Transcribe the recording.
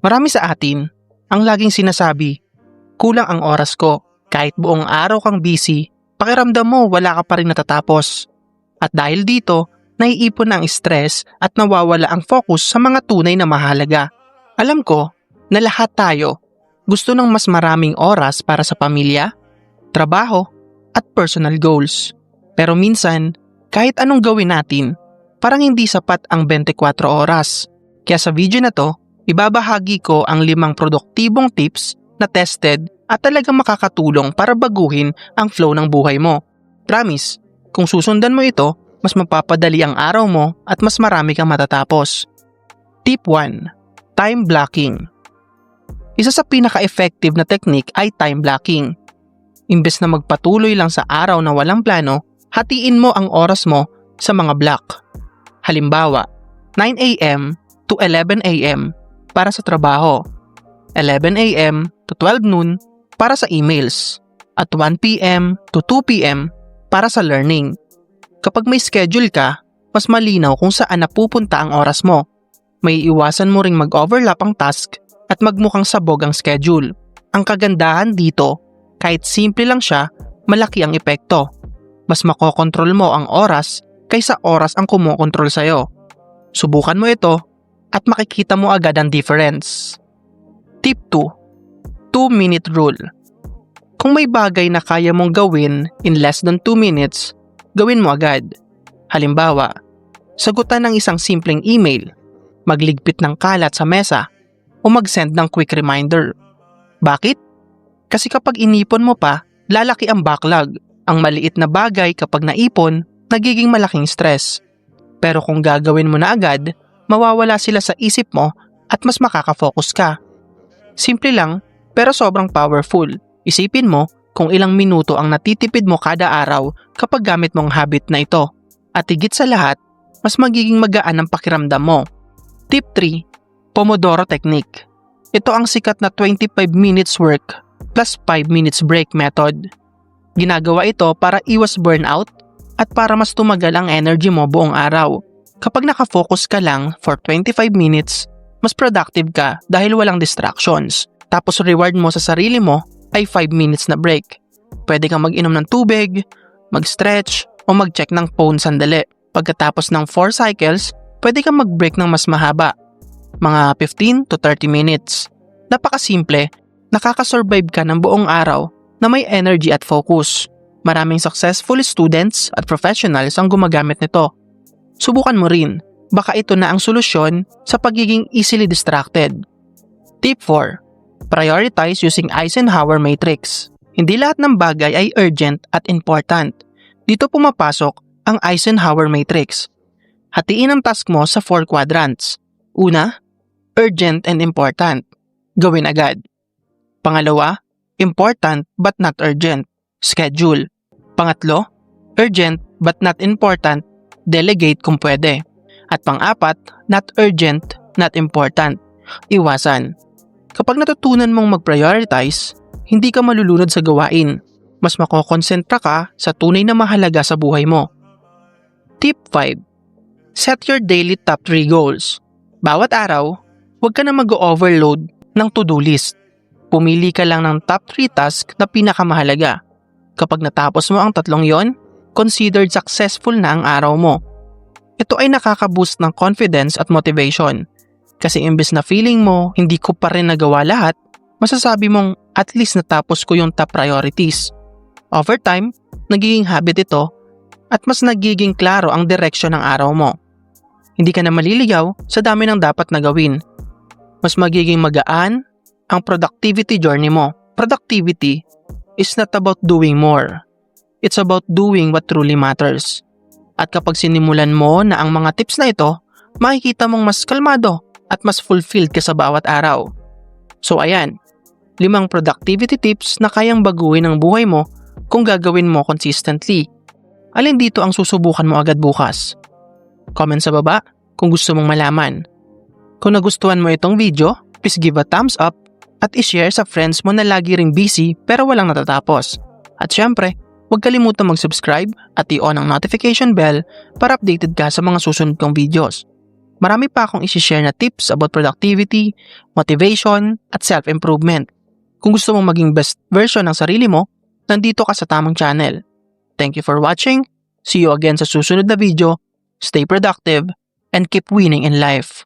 Marami sa atin ang laging sinasabi, kulang ang oras ko. Kahit buong araw kang busy, pakiramdam mo wala ka pa rin natatapos. At dahil dito, naiipon ang stress at nawawala ang focus sa mga tunay na mahalaga. Alam ko na lahat tayo gusto ng mas maraming oras para sa pamilya, trabaho, at personal goals. Pero minsan, kahit anong gawin natin, parang hindi sapat ang 24 oras. Kaya sa video na to, ibabahagi ko ang limang produktibong tips na tested at talagang makakatulong para baguhin ang flow ng buhay mo. Promise, kung susundan mo ito, mas mapapadali ang araw mo at mas marami kang matatapos. Tip 1. Time blocking. Isa sa pinaka-effective na technique ay time blocking. Imbes na magpatuloy lang sa araw na walang plano, hatiin mo ang oras mo sa mga block. Halimbawa, 9 a.m. to 11 a.m. para sa trabaho, 11 a.m. to 12 noon para sa emails, at 1 p.m. to 2 p.m. para sa learning. Kapag may schedule ka, mas malinaw kung saan napupunta ang oras mo. May iwasan mo ring mag-overlap ang task at magmukhang sabog ang schedule. Ang kagandahan dito, kahit simple lang siya, malaki ang epekto. Mas makokontrol mo ang oras kaysa oras ang kumokontrol sa'yo. Subukan mo ito at makikita mo agad ang difference. Tip 2 2-minute rule. Kung may bagay na kaya mong gawin in less than 2 minutes, gawin mo agad. Halimbawa, sagutan ng isang simpleng email, magligpit ng kalat sa mesa, o mag-send ng quick reminder. Bakit? Kasi kapag inipon mo pa, lalaki ang backlog. Ang maliit na bagay kapag naipon, nagiging malaking stress. Pero kung gagawin mo na agad, mawawala sila sa isip mo at mas makakafocus ka. Simple lang, pero sobrang powerful. Isipin mo kung ilang minuto ang natitipid mo kada araw kapag gamit mong habit na ito. At higit sa lahat, mas magiging magaan ang pakiramdam mo. Tip 3. Pomodoro Technique. Ito ang sikat na 25 minutes work plus 5 minutes break method. Ginagawa ito para iwas burnout at para mas tumagal ang energy mo buong araw. Kapag nakafocus ka lang for 25 minutes, mas productive ka dahil walang distractions. Tapos reward mo sa sarili mo ay 5 minutes na break. Pwede kang mag-inom ng tubig, mag-stretch, o mag-check ng phone sandali. Pagkatapos ng 4 cycles, pwede kang mag-break ng mas mahaba, mga 15 to 30 minutes. Napakasimple, nakakasurvive ka ng buong araw na may energy at focus. Maraming successful students at professionals ang gumagamit nito. Subukan mo rin, baka ito na ang solusyon sa pagiging easily distracted. Tip 4. Prioritize using Eisenhower Matrix. Hindi lahat ng bagay ay urgent at important. Dito pumapasok ang Eisenhower Matrix. Hatiin ang task mo sa 4 quadrants. Una, urgent and important. Gawin agad. Pangalawa, important but not urgent. Schedule. Pangatlo, urgent but not important. Delegate kung pwede. At pang-apat, not urgent, not important. Iwasan. Kapag natutunan mong mag-prioritize, hindi ka malulunod sa gawain. Mas makokonsentra ka sa tunay na mahalaga sa buhay mo. Tip 5. Set your daily top 3 goals. Bawat araw, huwag ka na mag-overload ng to-do list. Pumili ka lang ng top 3 task na pinakamahalaga. Kapag natapos mo ang tatlong yon, considered successful na ang araw mo. Ito ay nakaka-boost ng confidence at motivation. Kasi imbes na feeling mo hindi ko pa rin nagawa lahat, masasabi mong at least natapos ko yung top priorities. Over time, nagiging habit ito at mas nagiging klaro ang direksyon ng araw mo. Hindi ka na maliligaw sa dami ng dapat na gawin. Mas magiging magaan ang productivity journey mo. Productivity is not about doing more. It's about doing what truly matters. At kapag sinimulan mo na ang mga tips na ito, makikita mong mas kalmado at mas fulfilled ka sa bawat araw. So ayan, limang productivity tips na kayang baguhin ang buhay mo kung gagawin mo consistently. Alin dito ang susubukan mo agad bukas? Comment sa baba kung gusto mong malaman. Kung nagustuhan mo itong video, please give a thumbs up at ishare sa friends mo na lagi ring busy pero walang natatapos. At syempre, huwag kalimutan mag-subscribe at i-on ang notification bell para updated ka sa mga susunod kong videos. Marami pa akong isishare na tips about productivity, motivation, at self-improvement. Kung gusto mong maging best version ng sarili mo, nandito ka sa tamang channel. Thank you for watching. See you again sa susunod na video. Stay productive and keep winning in life.